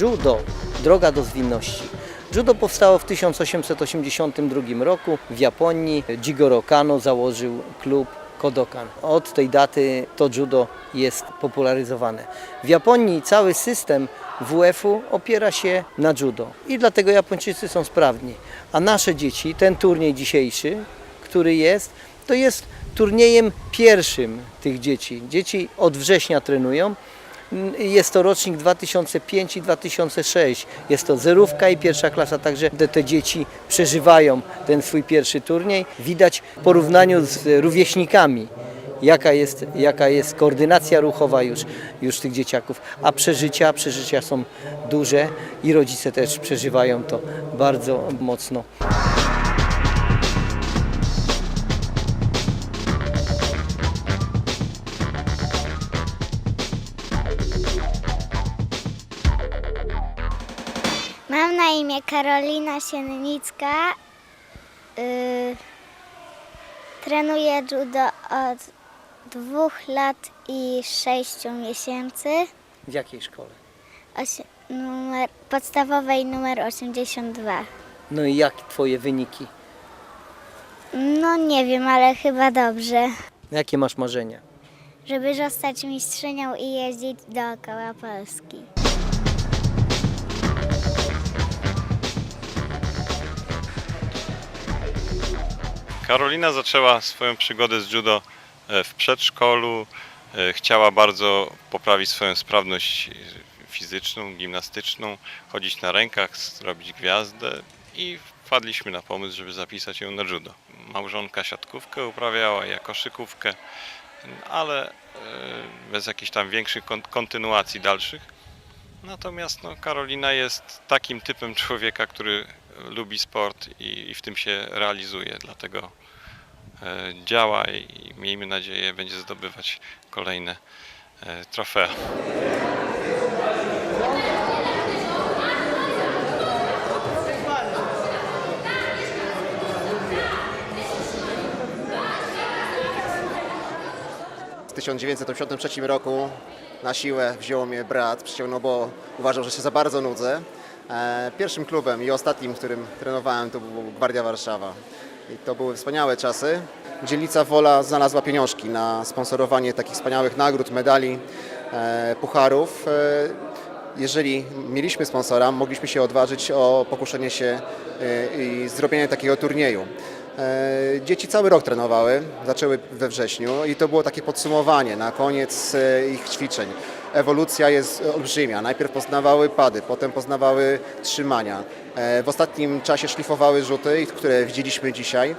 Judo, droga do zwinności. Judo powstało w 1882 roku w Japonii. Jigoro Kano założył klub Kodokan. Od tej daty to judo jest popularyzowane. W Japonii cały system WF-u opiera się na judo i dlatego Japończycy są sprawni. A nasze dzieci, ten turniej dzisiejszy, który jest, to jest turniejem pierwszym tych dzieci. Dzieci od września trenują. Jest to rocznik 2005 i 2006. Jest to zerówka i pierwsza klasa, także te, dzieci przeżywają ten swój pierwszy turniej. Widać w porównaniu z rówieśnikami, jaka jest, jaka jest koordynacja ruchowa już, już tych dzieciaków. A przeżycia, przeżycia są duże i rodzice też przeżywają to bardzo mocno. Mam na imię Karolina Siennicka. Yy, trenuję judo od dwóch lat i sześciu miesięcy. W jakiej szkole? Osi- numer, podstawowej numer 82. No i jak Twoje wyniki? No nie wiem, ale chyba dobrze. Jakie masz marzenia? Żeby zostać mistrzynią i jeździć dookoła Polski. Karolina zaczęła swoją przygodę z judo e, w przedszkolu. E, Chciała bardzo poprawić swoją sprawność e, fizyczną, gimnastyczną, chodzić na rękach, zrobić gwiazdę i wpadliśmy na pomysł, żeby zapisać ją na judo. Małżonka siatkówkę uprawiała, ja koszykówkę, ale bez jakichś tam większych kon- kontynuacji dalszych. Natomiast no, Karolina jest takim typem człowieka, który lubi sport i, i w tym się realizuje, dlatego e, działa i miejmy nadzieję będzie zdobywać kolejne e, trofea. W 1983 roku na siłę wziął mnie brat, przyciągnął, bo uważał, że się za bardzo nudzę. E, Pierwszym klubem i ostatnim, którym trenowałem, to był Gwardia Warszawa. I to były wspaniałe czasy. Dzielnica Wola znalazła pieniążki na sponsorowanie takich wspaniałych nagród, medali, e, pucharów. E, Jeżeli mieliśmy sponsora, mogliśmy się odważyć o pokuszenie się i zrobienie takiego turnieju. Dzieci cały rok trenowały, zaczęły we wrześniu i to było takie podsumowanie na koniec ich ćwiczeń. Ewolucja jest olbrzymia. Najpierw poznawały pady, potem poznawały trzymania. E, W ostatnim czasie szlifowały rzuty, które widzieliśmy dzisiaj.